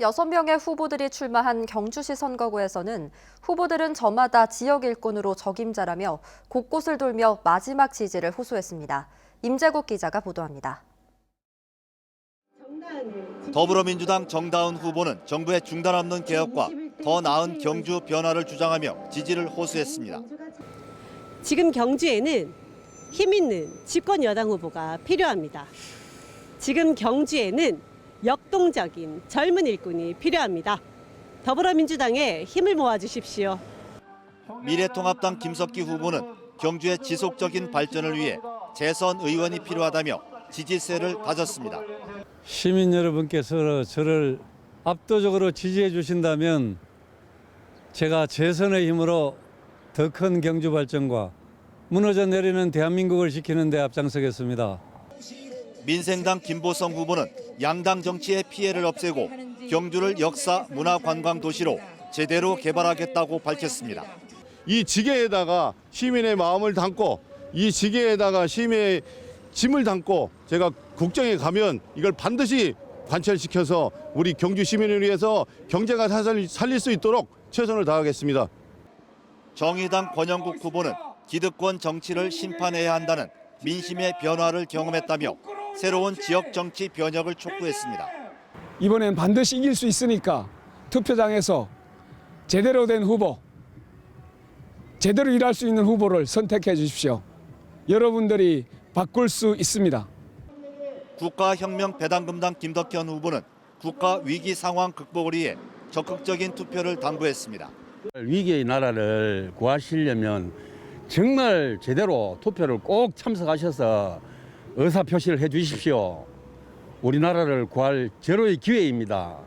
6명의 후보들이 출마한 경주시 선거구에서는 후보들은 저마다 지역 일꾼으로 적임자라며 곳곳을 돌며 마지막 지지를 호소했습니다. 임재국 기자가 보도합니다. 더불어민주당 정다은 후보는 정부의 중단 없는 개혁과 더 나은 경주 변화를 주장하며 지지를 호소했습니다. 지금 경주에는 힘 있는 집권 여당 후보가 필요합니다. 지금 경주에는 역동적인 젊은 일꾼이 필요합니다. 더불어민주당에 힘을 모아 주십시오. 미래통합당 김석기 후보는 경주의 지속적인 발전을 위해 재선 의원이 필요하다며 지지세를 다졌습니다. 시민 여러분께서 저를 압도적으로 지지해 주신다면 제가 재선의 힘으로 더 큰 경주 발전과 무너져 내리는 대한민국을 지키는 데 앞장서겠습니다. 민생당 김보성 후보는 양당 정치의 피해를 없애고 경주를 역사 문화 관광 도시로 제대로 개발하겠다고 밝혔습니다. 이 지게에다가 시민의 마음을 담고 이 지게에다가 시민의 짐을 담고 제가 국정에 가면 이걸 반드시 관철시켜서 우리 경주 시민을 위해서 경제가 살릴, 살릴 수 있도록 최선을 다하겠습니다. 정의당 권영국 후보는 기득권 정치를 심판해야 한다는 민심의 변화를 경험했다며 새로운 지역 정치 변혁을 촉구했습니다. 이번엔 반드시 이길 수 있으니까 투표장에서 제대로 된 후보, 제대로 일할 수 있는 후보를 선택해 주십시오. 여러분들이 바꿀 수 있습니다. 국가혁명 배당금당 김덕현 후보는 국가 위기 상황 극복을 위해 적극적인 투표를 당부했습니다. 위기의 나라를 구하시려면 정말 제대로 투표를 꼭 참석하셔서 의사 표시를 해 주십시오. 우리나라를 구할 제로의 기회입니다.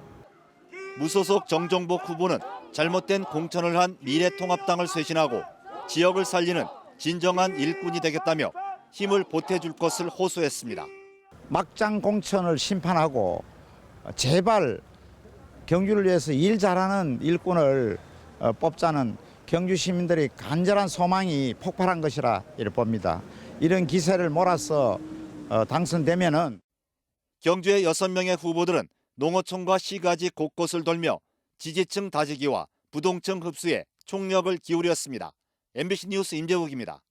무소속 정종복 후보는 잘못된 공천을 한 미래통합당을 쇄신하고 지역을 살리는 진정한 일꾼이 되겠다며 힘을 보태줄 것을 호소했습니다. 막장 공천을 심판하고 제발 경주를 위해서 일 잘하는 일꾼을 어, 뽑자는 경주 시민들의 간절한 소망이 폭발한 것이라 이를 봅니다. 이런 기세를 몰아서 어, 당선되면은 경주의 6명의 후보들은 농어촌과 시가지 곳곳을 돌며 지지층 다지기와 부동층 흡수에 총력을 기울였습니다. MBC 뉴스 임재욱입니다.